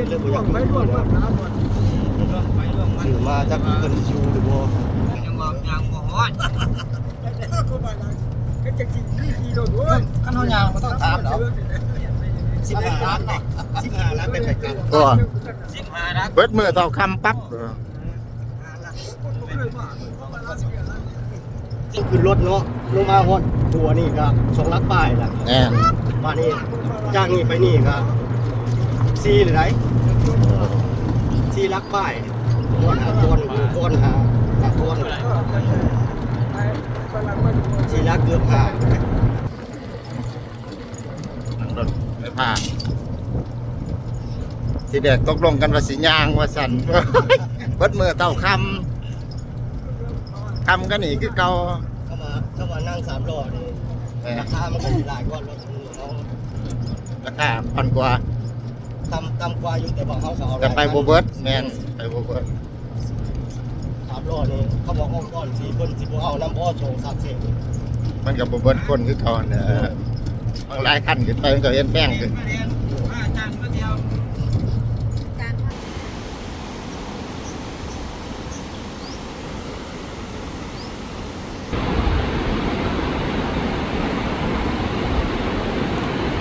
ถือมาจากเกินชูหรือบ่ยังบอกยังบอกว่โาขั้นเขายางมันต้องถามเหรอสิบห้าล้านเนาะสิบห้าล้านเป็นไปกันก็สิบหาล้าเบิดมือต่อคำปั๊บนี่คือรถเนาะลงมาฮอนทัวนี่ก็สองลักป้ายล่ะแอนมานี่จ้างนี่ไปนี่ก็ 4หรือได4ลักป้ายก้อนหาก้อนก้อนหาหาก้อน4ลักเกือบหานั่งรถไม่พาทีเด็กตกลงกันว่าสิยางว่าสันเบิดมือเท่าคำคำก็หนีคือเก่าเข้ามาเข้ามานั่งสามล้อนี่เออราคามันก็สิหลายกว่ารถเขาราคาพันกว่า ต่ำต่ำกว่าอยู่แต่บอกเขาเขาเอาแต่ไปโบเบิร์ตแมนไปโบเบิร์ตสามล้อนี่เขาบอกเอาก่อนสี่คนสิบเอาน้ำพ่อโชว์สักเสร็จมันกับโบเบิร์ตคนคือเก่าเนี่ยบางหลายขั้นขึ้นไปมันก็เอ็นแป้งขึ้นมาเรียนอาจารย์มาเดียว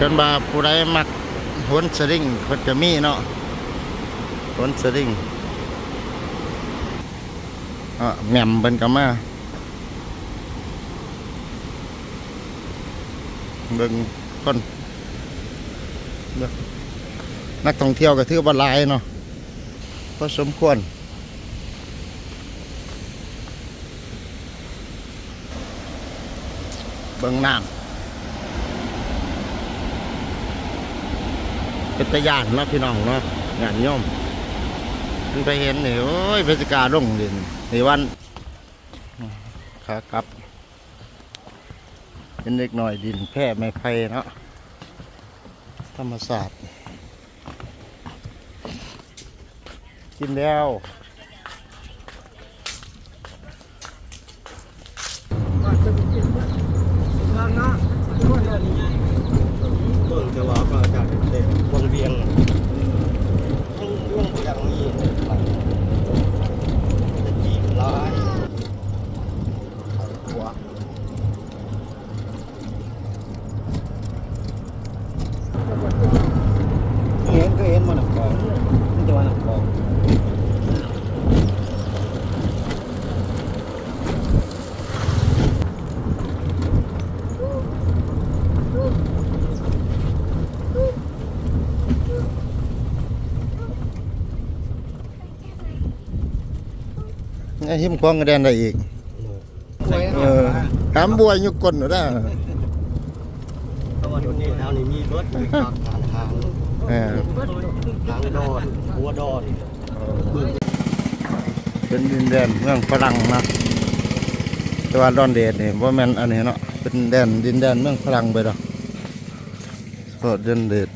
จนบาผู้ใดมัก หนสลิงเพิ่นจะมีเนาะหนสลิงอะแหม่มเบิ่นก็มาเบิ่งคนนักท่องเที่ยวก็ถือว่าหลายเนาะพอสมควรเบิ่งน้ำ เป็นตะยานเนาะพี่น้องเนาะงานย่อมมันไปเห็นนี่โอ้ยเพชรกาลงดินในวันขากลับ เป็นเล็กหน่อยดินแพร่ไม่ไผ่เนาะธรรมศาสตร์กินแล้วเบิ่งแต่ว่าก็จากเด็กวงเวียงยังยังบ่อยากมีจะจีบร้ายหัวเห็นก็เห็นมันหนักกองมันจะว่าหนักกอง ไอ้หิมควงกระเด็นได้อีกเออถามบัวยุกกลหนูได้เพราะว่าตัวนี้แถวนี้มีรถมีทางทางทางเออทางดอนหัวดอนเป็นดินแดนเมืองฝรั่งนะแต่ว่าดอนเดดนี่ว่าแม่นอันนี้เนาะเป็นแดนดินแดนเมืองฝรั่งไปดอกโคตรดอนเดด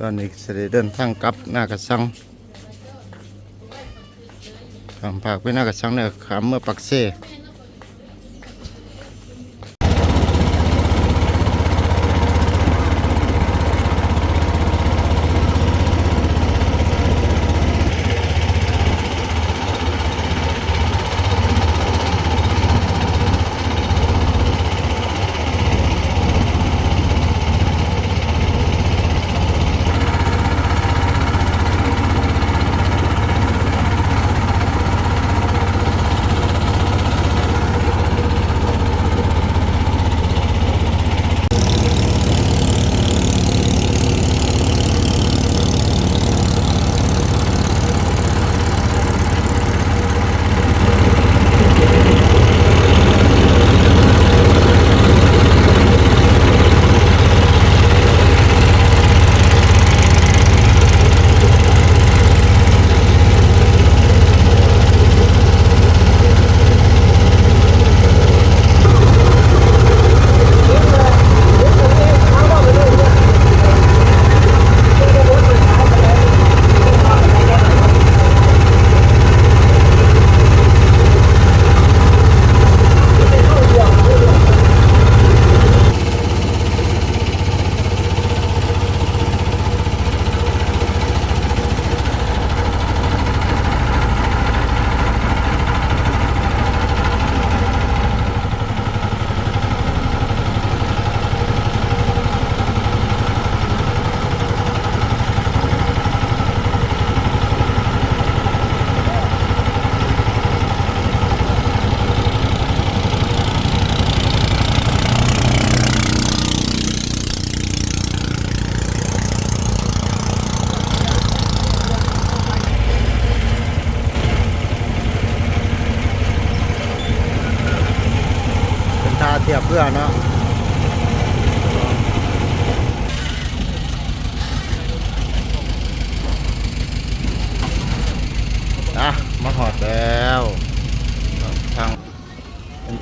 ตอนนี้เสด็จเดินทางกลับหน้ากระสังขามภาคไปหน้ากระสังเนี่ยขามเมื่อปักเซ่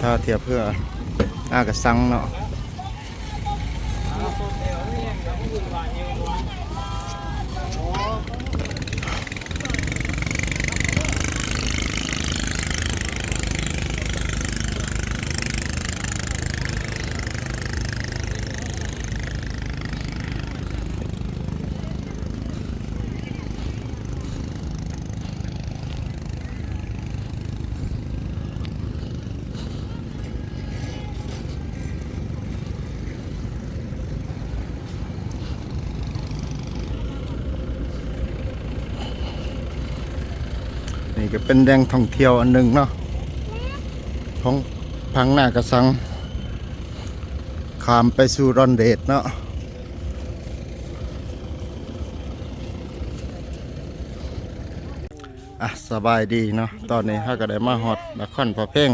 เท่าเทียบเพื่ออากระซังเนาะ นี่ก็เป็นแดงท่องเที่ยวอันหนึ่งเนาะของพังหน้ากระสังขามไปสู่รอนเดดเนาะอะสบายดีเนาะตอนนี้ถ้าก็ได้มาฮอดนครพะเพ่ง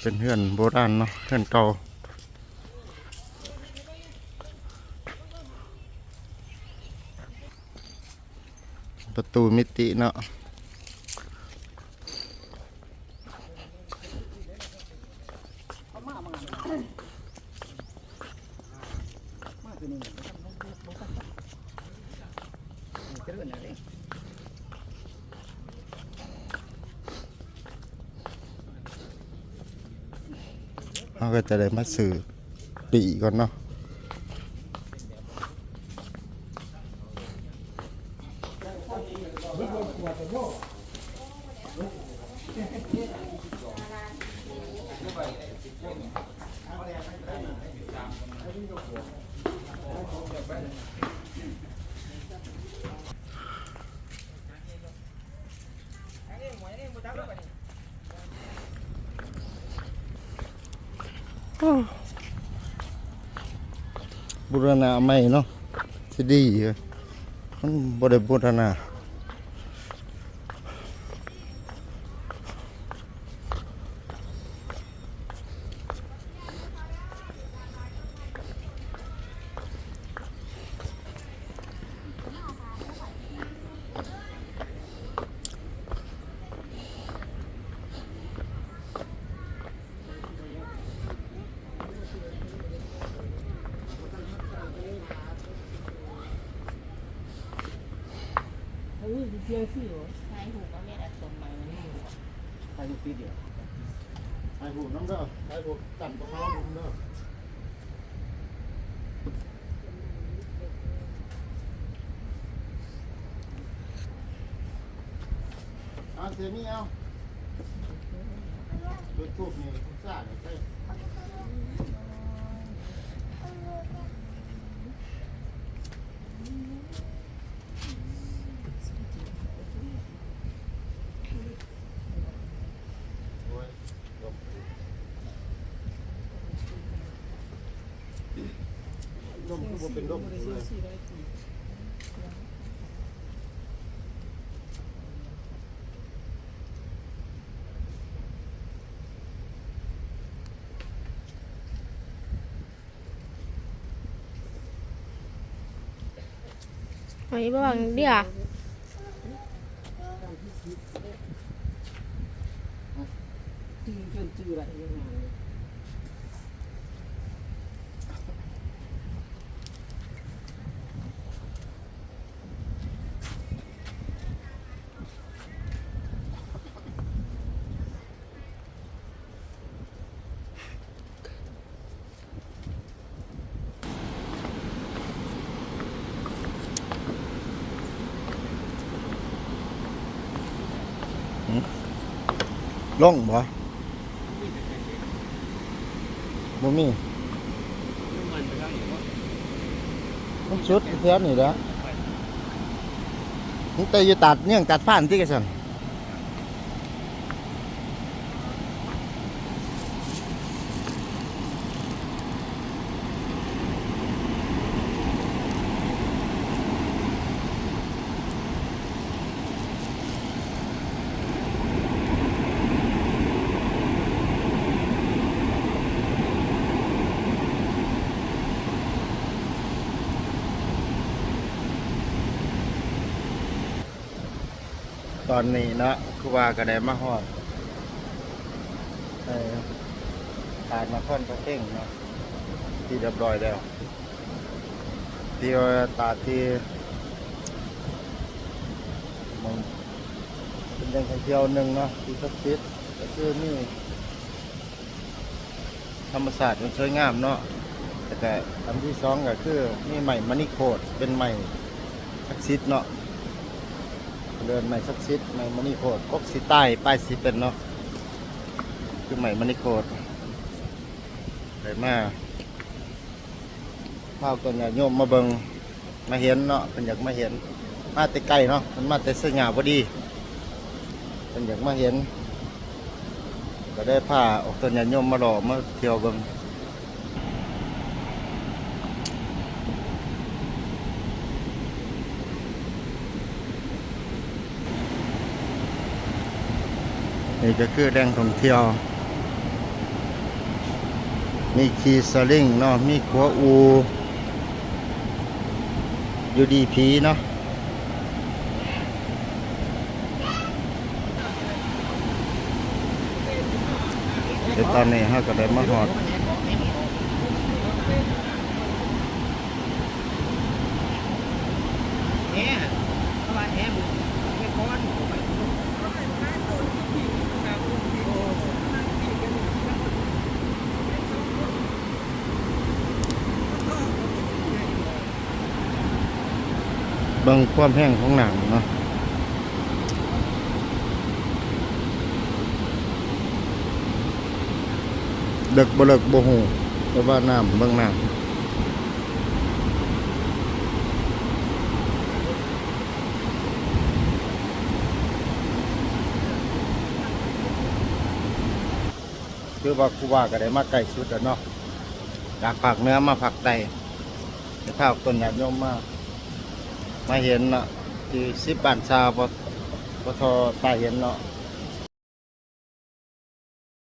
เป็นเฮือนโบราณเนาะเฮือนเก่า ประตูมิติเนาะเราก็จะได้มาสื่อปีก่อนเนาะ บูรณาใหม่เนาะที่ดีมันบริบูรณาไทยหูปีเดียวไทยหูน้ำเด้อไทยหูตันปะเขาะน้ำเด้อเอาเสียมีเอาจุดทูบนี่ซ่าเนี่ยใช่โอ้ยลบลมคือ บ่เป็นลมเลยไอ้บ้างเดี๋ยว ลงบ่บ่มีมันชุดเท้านี่แหล้วมันแต่อยู่ตัดเนี่ยงตัดผ้านที่กระสัน ตอนนี้เนาะคือว่าก็ได้มาฮอดเอ่อทางนครพระเพ่งเนาะที่เรียบร้อยแล้วที่ว่าตาที่มองเป็นแหล่งท่องเที่ยวหนึ่งเนาะที่ศักดิ์สิทธิ์ก็คือนี่ธรรมศาสตร์มันสวยงามเนาะแต่อันที่สองก็คือนี่ใหม่มณีโคดเป็นใหม่ศักดิ์สิทธิ์เนาะ เดินใหม่สักชิดใหม่มณีโคดกกสีใต้ป้ายสีเป็นเนาะคือใหม่มณีโคดไปมาข้าวตัวเนี่โยมมาเบิงมาเห็นเนาะเป็นอยากมาเห็นมาแต่ไกลเนาะมันมาแต่สง่าพอดีเป็นอยากมาเห็น ก็ได้พาออกตัวเนี่โยมมาหล่อมาเที่ยวเบิง นี่ก็คือแหล่งท่องเที่ยว มีคีสลิงเนาะ มีขัวอูอยู่ดีผีเนาะเดี๋ยวตอนนี้ฮะก็ได้มาหอดแหน่เพราะว่าแหน่มึงไม่ก้อน บิ่งความแห้งของหนังเนาะเดึกบเลิกบหูแต่ว่าน้ำเบิ่งน้ำคือว่าคูว่าก็ได้มาใกล้สุดแล้วเนาะจากภาคเนื้อมาภาคใต้จะพาต้นญาติโยมมาก มาเห็นเนาะที่สิบบ้านชาวปปทตาเห็นเนาะ